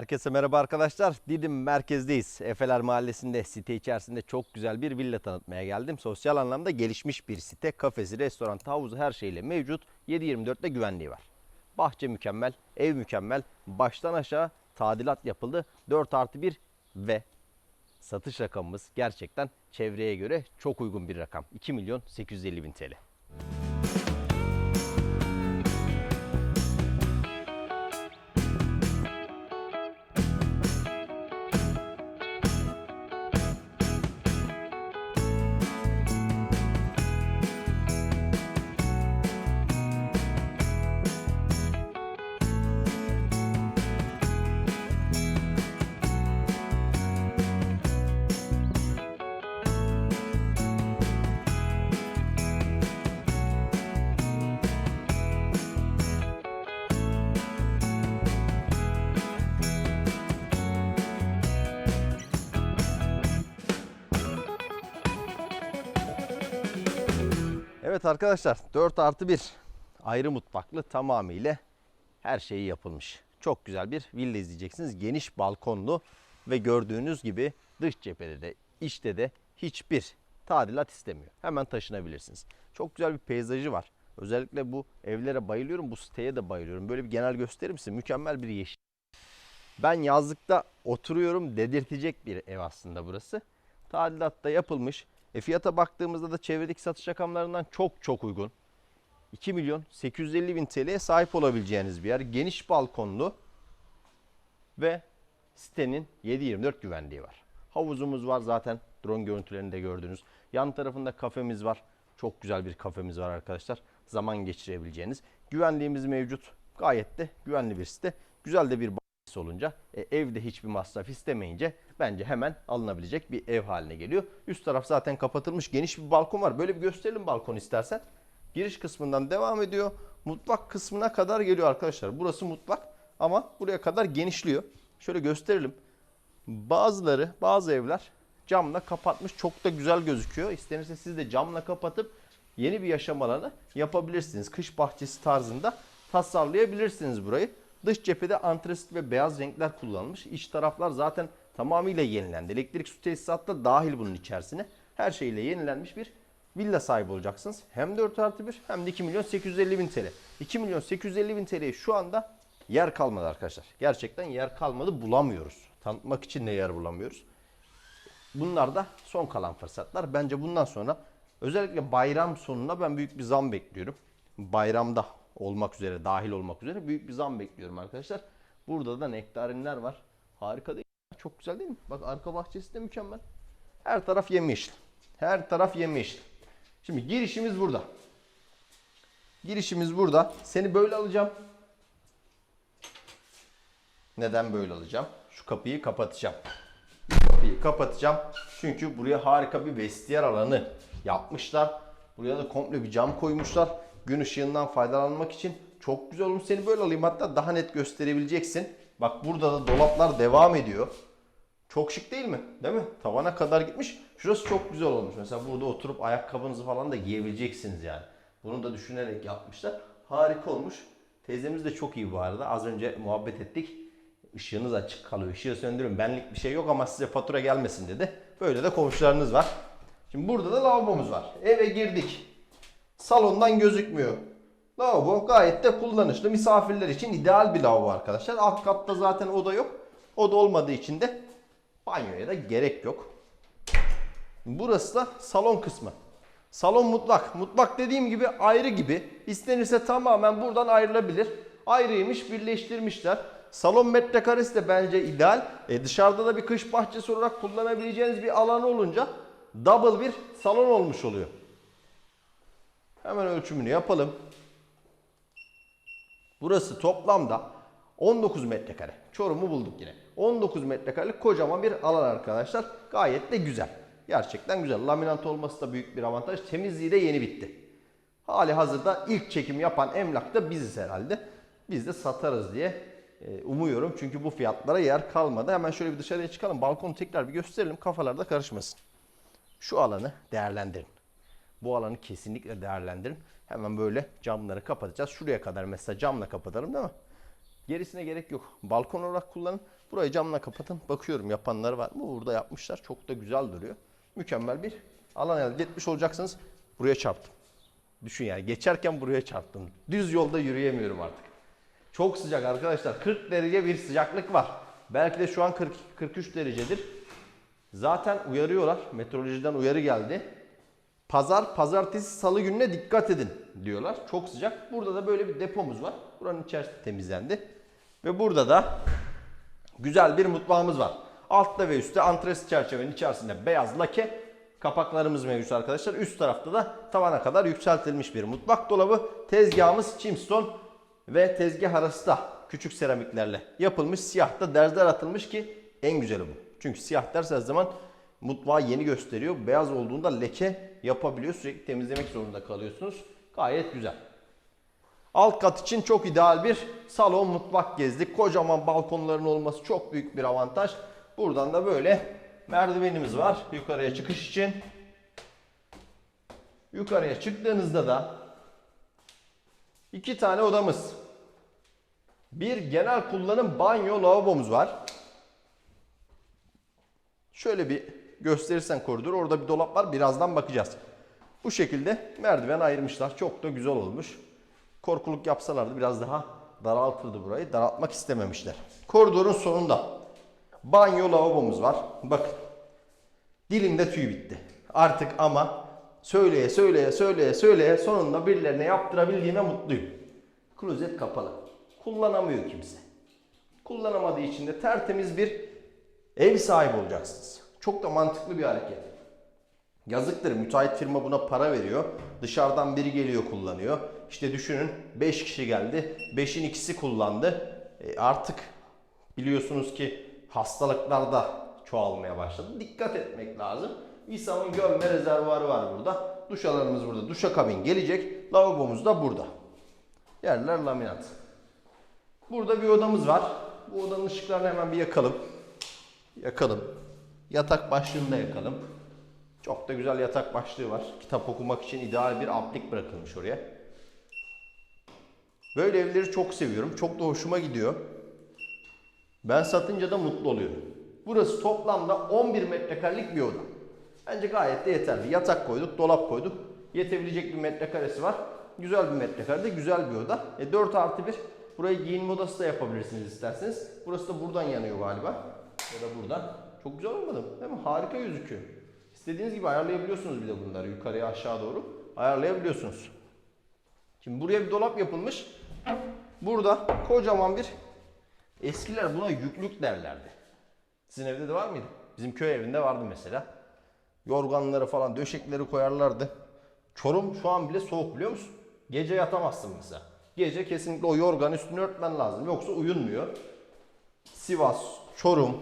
Herkese merhaba arkadaşlar. Didim merkezdeyiz. Efeler Mahallesi'nde site içerisinde çok güzel bir villa tanıtmaya geldim. Sosyal anlamda gelişmiş bir site. Kafesi, restoran, havuzu her şeyle mevcut. 7-24'te güvenliği var. Bahçe mükemmel, ev mükemmel. Baştan aşağı tadilat yapıldı. 4 artı 1 ve satış rakamımız gerçekten çevreye göre çok uygun bir rakam. 2 milyon 850 bin TL. Evet arkadaşlar 4 artı 1 ayrı mutfaklı tamamıyla her şeyi yapılmış. Çok güzel bir villa izleyeceksiniz. Geniş balkonlu ve gördüğünüz gibi dış cephede de içte de hiçbir tadilat istemiyor. Hemen taşınabilirsiniz. Çok güzel bir peyzajı var. Özellikle bu evlere bayılıyorum. Bu siteye de bayılıyorum. Böyle bir genel gösterir misin? Mükemmel bir yeşil. Ben yazlıkta oturuyorum dedirtecek bir ev aslında burası. Tadilat da yapılmış. E fiyata baktığımızda da çevredeki satış rakamlarından çok çok uygun. 2 milyon 850 bin TL'ye sahip olabileceğiniz bir yer. Geniş balkonlu ve sitenin 7-24 güvenliği var. Havuzumuz var zaten drone görüntülerinde de gördünüz. Yan tarafında kafemiz var. Çok güzel bir kafemiz var arkadaşlar. Zaman geçirebileceğiniz. Güvenliğimiz mevcut. Gayet de güvenli bir site. Güzel de bir olunca e, evde hiçbir masraf istemeyince bence hemen alınabilecek bir ev haline geliyor. Üst taraf zaten kapatılmış geniş bir balkon var. Böyle bir gösterelim balkon istersen. Giriş kısmından devam ediyor. Mutfak kısmına kadar geliyor arkadaşlar. Burası mutfak ama buraya kadar genişliyor. Şöyle gösterelim. Bazıları, bazı evler camla kapatmış. Çok da güzel gözüküyor. İstenirse siz de camla kapatıp yeni bir yaşam alanı yapabilirsiniz. Kış bahçesi tarzında tasarlayabilirsiniz burayı. Dış cephede antresit ve beyaz renkler kullanılmış. İç taraflar zaten tamamıyla yenilendi. Elektrik su tesisatı da dahil bunun içerisine. Her şeyle yenilenmiş bir villa sahibi olacaksınız. Hem 4 artı 1 hem de 2 milyon 850 bin TL. 2 milyon 850 bin TL'ye şu anda yer kalmadı arkadaşlar. Gerçekten yer kalmadı bulamıyoruz. Tanıtmak için de yer bulamıyoruz. Bunlar da son kalan fırsatlar. Bence bundan sonra özellikle bayram sonuna ben büyük bir zam bekliyorum. Bayramda olmak üzere, dahil olmak üzere büyük bir zam bekliyorum arkadaşlar. Burada da nektarinler var. Harika değil mi? Çok güzel değil mi? Bak arka bahçesi de mükemmel. Her taraf yemyeşil. Her taraf yemyeşil. Şimdi girişimiz burada. Girişimiz burada. Seni böyle alacağım. Neden böyle alacağım? Şu kapıyı kapatacağım. Bu kapıyı kapatacağım. Çünkü buraya harika bir vestiyer alanı yapmışlar. Buraya da komple bir cam koymuşlar. Gün ışığından faydalanmak için çok güzel olmuş. Seni böyle alayım hatta daha net gösterebileceksin. Bak burada da dolaplar devam ediyor. Çok şık değil mi? Değil mi? Tavana kadar gitmiş. Şurası çok güzel olmuş. Mesela burada oturup ayakkabınızı falan da giyebileceksiniz yani. Bunu da düşünerek yapmışlar. Harika olmuş. Teyzemiz de çok iyi bu arada. Az önce muhabbet ettik. Işığınız açık kalıyor. Işığı söndürün. Benlik bir şey yok ama size fatura gelmesin dedi. Böyle de komşularınız var. Şimdi burada da lavabomuz var. Eve girdik. Salondan gözükmüyor. Lavabo gayet de kullanışlı. Misafirler için ideal bir lavabo arkadaşlar. Alt katta zaten oda yok. Oda olmadığı için de banyoya da gerek yok. Burası da salon kısmı. Salon mutfak. Mutfak dediğim gibi ayrı gibi. İstenirse tamamen buradan ayrılabilir. Ayrıymış, birleştirmişler. Salon metrekaresi de bence ideal. E dışarıda da bir kış bahçesi olarak kullanabileceğiniz bir alanı olunca double bir salon olmuş oluyor. Hemen ölçümünü yapalım. Burası toplamda 19 metrekare. Çorum'u bulduk yine. 19 metrekarelik kocaman bir alan arkadaşlar. Gayet de güzel. Gerçekten güzel. Laminant olması da büyük bir avantaj. Temizliği de yeni bitti. Hali hazırda ilk çekim yapan emlak da biziz herhalde. Biz de satarız diye e, umuyorum. Çünkü bu fiyatlara yer kalmadı. Hemen şöyle bir dışarıya çıkalım. Balkonu tekrar bir gösterelim. Kafalarda karışmasın. Şu alanı değerlendirin. Bu alanı kesinlikle değerlendirin. Hemen böyle camları kapatacağız. Şuraya kadar mesela camla kapatalım değil mi? Gerisine gerek yok. Balkon olarak kullanın. Burayı camla kapatın. Bakıyorum yapanlar var mı? Burada yapmışlar. Çok da güzel duruyor. Mükemmel bir alan elde etmiş olacaksınız. Buraya çarptım. Düşün yani geçerken buraya çarptım. Düz yolda yürüyemiyorum artık. Çok sıcak arkadaşlar. 40 derece bir sıcaklık var. Belki de şu an 40 43 derecedir. Zaten uyarıyorlar. Meteorolojiden uyarı geldi. Pazar, pazartesi, salı gününe dikkat edin diyorlar. Çok sıcak. Burada da böyle bir depomuz var. Buranın içerisi temizlendi. Ve burada da güzel bir mutfağımız var. Altta ve üstte antres çerçevenin içerisinde beyaz lake kapaklarımız mevcut arkadaşlar. Üst tarafta da tavana kadar yükseltilmiş bir mutfak dolabı. Tezgahımız Chimstone ve tezgah arası da küçük seramiklerle yapılmış. Siyah da derzler atılmış ki en güzeli bu. Çünkü siyah ders her zaman mutfağı yeni gösteriyor. Beyaz olduğunda leke yapabiliyor. Sürekli temizlemek zorunda kalıyorsunuz. Gayet güzel. Alt kat için çok ideal bir salon mutfak gezdik. Kocaman balkonların olması çok büyük bir avantaj. Buradan da böyle merdivenimiz var yukarıya çıkış için. Yukarıya çıktığınızda da iki tane odamız. Bir genel kullanım banyo lavabomuz var. Şöyle bir gösterirsen koridor. Orada bir dolap var. Birazdan bakacağız. Bu şekilde merdiven ayırmışlar. Çok da güzel olmuş. Korkuluk yapsalardı biraz daha daraltırdı burayı. Daraltmak istememişler. Koridorun sonunda banyo lavabomuz var. Bakın. Dilimde tüy bitti. Artık ama söyleye söyleye söyleye söyleye sonunda birilerine yaptırabildiğime mutluyum. Klozet kapalı. Kullanamıyor kimse. Kullanamadığı için de tertemiz bir ev sahibi olacaksınız. Çok da mantıklı bir hareket. Yazıktır müteahhit firma buna para veriyor. Dışarıdan biri geliyor kullanıyor. İşte düşünün 5 kişi geldi. 5'in ikisi kullandı. E artık biliyorsunuz ki hastalıklar da çoğalmaya başladı. Dikkat etmek lazım. İSAM'ın gömme rezervuarı var burada. Duşalarımız burada. Duşakabin gelecek. Lavabomuz da burada. Yerler laminat. Burada bir odamız var. Bu odanın ışıklarını hemen bir yakalım. Yakalım. Yatak başlığını da yakalım. Çok da güzel yatak başlığı var. Kitap okumak için ideal bir aplik bırakılmış oraya. Böyle evleri çok seviyorum. Çok da hoşuma gidiyor. Ben satınca da mutlu oluyorum. Burası toplamda 11 metrekarelik bir oda. Bence gayet de yeterli. Yatak koyduk, dolap koyduk. Yetebilecek bir metrekaresi var. Güzel bir metrekarede, güzel bir oda. E 4 artı 1. Burayı giyinme odası da yapabilirsiniz isterseniz. Burası da buradan yanıyor galiba. Ya da buradan. Çok güzel olmadı mı? Değil mi? Harika gözüküyor. İstediğiniz gibi ayarlayabiliyorsunuz bir de bunları. Yukarıya aşağı doğru ayarlayabiliyorsunuz. Şimdi buraya bir dolap yapılmış. Burada kocaman bir eskiler buna yüklük derlerdi. Sizin evde de var mıydı? Bizim köy evinde vardı mesela. Yorganları falan döşekleri koyarlardı. Çorum şu an bile soğuk biliyor musun? Gece yatamazsın mesela. Gece kesinlikle o yorgan üstünü örtmen lazım. Yoksa uyunmuyor. Sivas, Çorum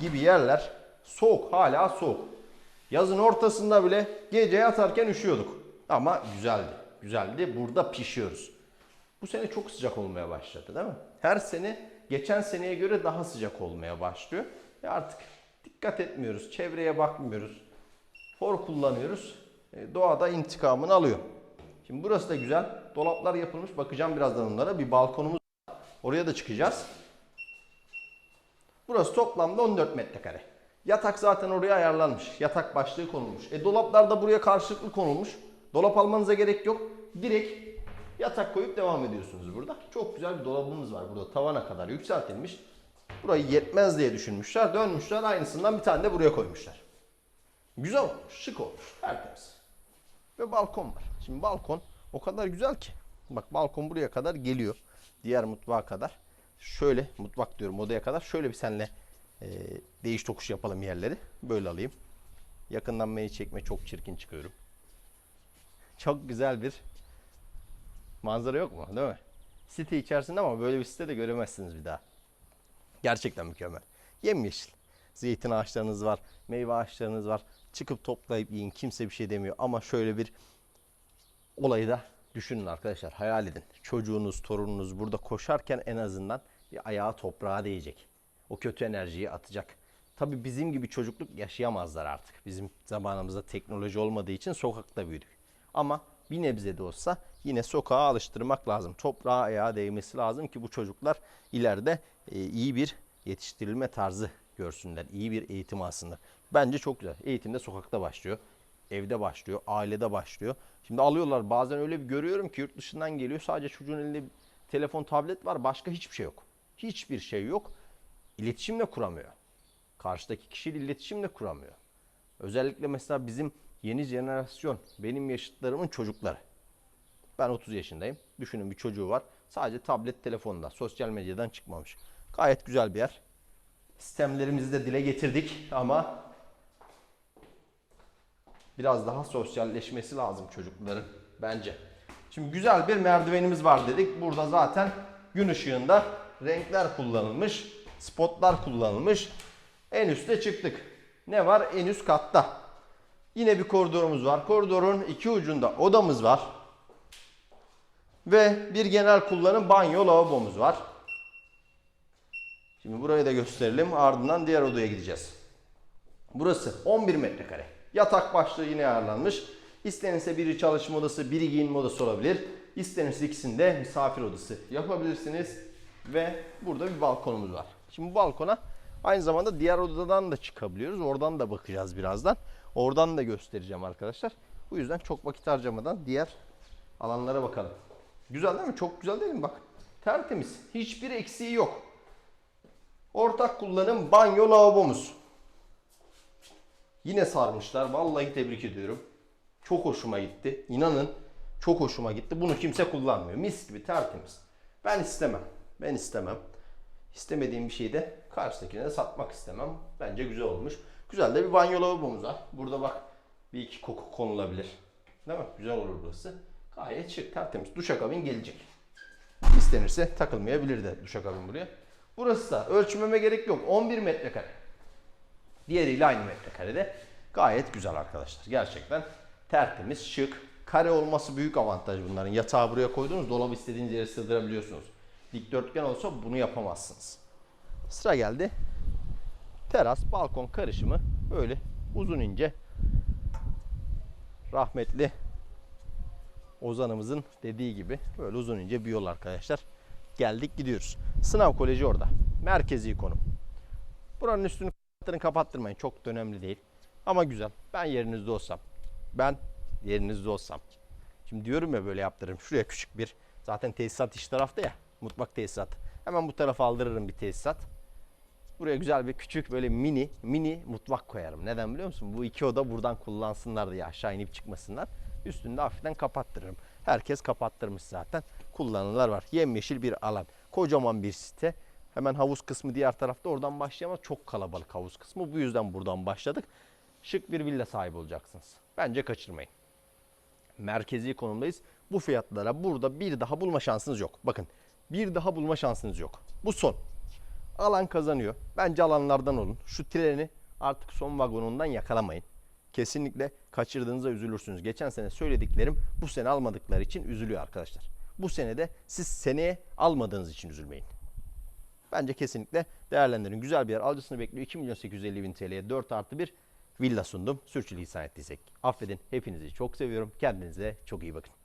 gibi yerler soğuk. Hala soğuk. Yazın ortasında bile gece yatarken üşüyorduk. Ama güzeldi. Güzeldi. Burada pişiyoruz. Bu sene çok sıcak olmaya başladı değil mi? Her sene geçen seneye göre daha sıcak olmaya başlıyor. E artık dikkat etmiyoruz. Çevreye bakmıyoruz. For kullanıyoruz. E, doğada intikamını alıyor. Şimdi burası da güzel. Dolaplar yapılmış. Bakacağım birazdan onlara. Bir balkonumuz var. Oraya da çıkacağız. Burası toplamda 14 metrekare. Yatak zaten oraya ayarlanmış. Yatak başlığı konulmuş. E dolaplar da buraya karşılıklı konulmuş. Dolap almanıza gerek yok. Direkt yatak koyup devam ediyorsunuz burada. Çok güzel bir dolabımız var burada. Tavana kadar yükseltilmiş. Burayı yetmez diye düşünmüşler. Dönmüşler aynısından bir tane de buraya koymuşlar. Güzel olmuş, şık olmuş, tertemiz. Ve balkon var. Şimdi balkon o kadar güzel ki. Bak balkon buraya kadar geliyor. Diğer mutfağa kadar. Şöyle mutfak diyorum odaya kadar. Şöyle bir senle e, değiş tokuş yapalım yerleri. Böyle alayım. Yakından beni çekme çok çirkin çıkıyorum. Çok güzel bir manzara yok mu? Değil mi? Site içerisinde ama böyle bir site de göremezsiniz bir daha. Gerçekten mükemmel. Yemyeşil. Zeytin ağaçlarınız var, meyve ağaçlarınız var. Çıkıp toplayıp yiyin. Kimse bir şey demiyor. Ama şöyle bir olayı da düşünün arkadaşlar. Hayal edin. Çocuğunuz, torununuz burada koşarken en azından bir ayağı toprağa değecek. O kötü enerjiyi atacak. Tabii bizim gibi çocukluk yaşayamazlar artık. Bizim zamanımızda teknoloji olmadığı için sokakta büyüdük. Ama bir nebze de olsa yine sokağa alıştırmak lazım. Toprağa ayağa değmesi lazım ki bu çocuklar ileride e, iyi bir yetiştirilme tarzı görsünler. iyi bir eğitim alsınlar. Bence çok güzel. Eğitimde sokakta başlıyor. Evde başlıyor. Ailede başlıyor. Şimdi alıyorlar bazen öyle bir görüyorum ki yurt dışından geliyor. Sadece çocuğun elinde telefon, tablet var. Başka hiçbir şey yok. Hiçbir şey yok. İletişim de kuramıyor. Karşıdaki kişiyle iletişim de kuramıyor. Özellikle mesela bizim yeni jenerasyon, benim yaşıtlarımın çocukları. Ben 30 yaşındayım. Düşünün bir çocuğu var. Sadece tablet telefonda, sosyal medyadan çıkmamış. Gayet güzel bir yer. Sistemlerimizi de dile getirdik ama biraz daha sosyalleşmesi lazım çocukların bence. Şimdi güzel bir merdivenimiz var dedik. Burada zaten gün ışığında renkler kullanılmış, spotlar kullanılmış. En üste çıktık. Ne var? En üst katta. Yine bir koridorumuz var. Koridorun iki ucunda odamız var. Ve bir genel kullanım banyo lavabomuz var. Şimdi burayı da gösterelim. Ardından diğer odaya gideceğiz. Burası 11 metrekare. Yatak başlığı yine ayarlanmış. İstenirse biri çalışma odası, biri giyinme odası olabilir. İstenirse ikisinde misafir odası yapabilirsiniz. Ve burada bir balkonumuz var. Şimdi bu balkona aynı zamanda diğer odadan da çıkabiliyoruz. Oradan da bakacağız birazdan. Oradan da göstereceğim arkadaşlar. Bu yüzden çok vakit harcamadan diğer alanlara bakalım. Güzel değil mi? Çok güzel değil mi? Bak tertemiz. Hiçbir eksiği yok. Ortak kullanım banyo lavabomuz. Yine sarmışlar. Vallahi tebrik ediyorum. Çok hoşuma gitti. İnanın çok hoşuma gitti. Bunu kimse kullanmıyor. Mis gibi tertemiz. Ben istemem. Ben istemem. İstemediğim bir şeyi de karşıdakine de satmak istemem. Bence güzel olmuş. Güzel de bir banyo lavabomuz var. Burada bak bir iki koku konulabilir. Değil mi? Güzel olur burası. Gayet şık, tertemiz. Duşakabin gelecek. İstenirse takılmayabilir de duşakabin buraya. Burası da ölçmeme gerek yok. 11 metrekare. Diğeriyle aynı metrekarede. Gayet güzel arkadaşlar. Gerçekten tertemiz, şık. Kare olması büyük avantaj bunların. Yatağı buraya koydunuz, dolabı istediğiniz yere sığdırabiliyorsunuz. Dikdörtgen olsa bunu yapamazsınız. Sıra geldi. Teras, balkon karışımı böyle uzun ince. Rahmetli Ozan'ımızın dediği gibi böyle uzun ince bir yol arkadaşlar. Geldik gidiyoruz. Sınav koleji orada. Merkezi konum. Buranın üstünü kapatın kapattırmayın. Çok da önemli değil. Ama güzel. Ben yerinizde olsam. Ben yerinizde olsam. Şimdi diyorum ya böyle yaptırırım. Şuraya küçük bir zaten tesisat iş tarafta ya. Mutfak tesisat. Hemen bu tarafa aldırırım bir tesisat. Buraya güzel bir küçük böyle mini mini mutfak koyarım. Neden biliyor musun? Bu iki oda buradan kullansınlar diye aşağı inip çıkmasınlar. Üstünde hafiften kapattırırım. Herkes kapattırmış zaten. Kullanılar var. Yemyeşil bir alan. Kocaman bir site. Hemen havuz kısmı diğer tarafta. Oradan başlayamaz. Çok kalabalık havuz kısmı. Bu yüzden buradan başladık. Şık bir villa sahibi olacaksınız. Bence kaçırmayın. Merkezi konumdayız. Bu fiyatlara burada bir daha bulma şansınız yok. Bakın bir daha bulma şansınız yok. Bu son. Alan kazanıyor. Bence alanlardan olun. Şu treni artık son vagonundan yakalamayın. Kesinlikle kaçırdığınızda üzülürsünüz. Geçen sene söylediklerim bu sene almadıkları için üzülüyor arkadaşlar. Bu sene de siz seneye almadığınız için üzülmeyin. Bence kesinlikle değerlendirin. Güzel bir yer. Alıcısını bekliyor. 2 milyon 850 bin TL'ye 4 artı bir villa sundum. Sürçülisan ettiysek affedin. Hepinizi çok seviyorum. Kendinize çok iyi bakın.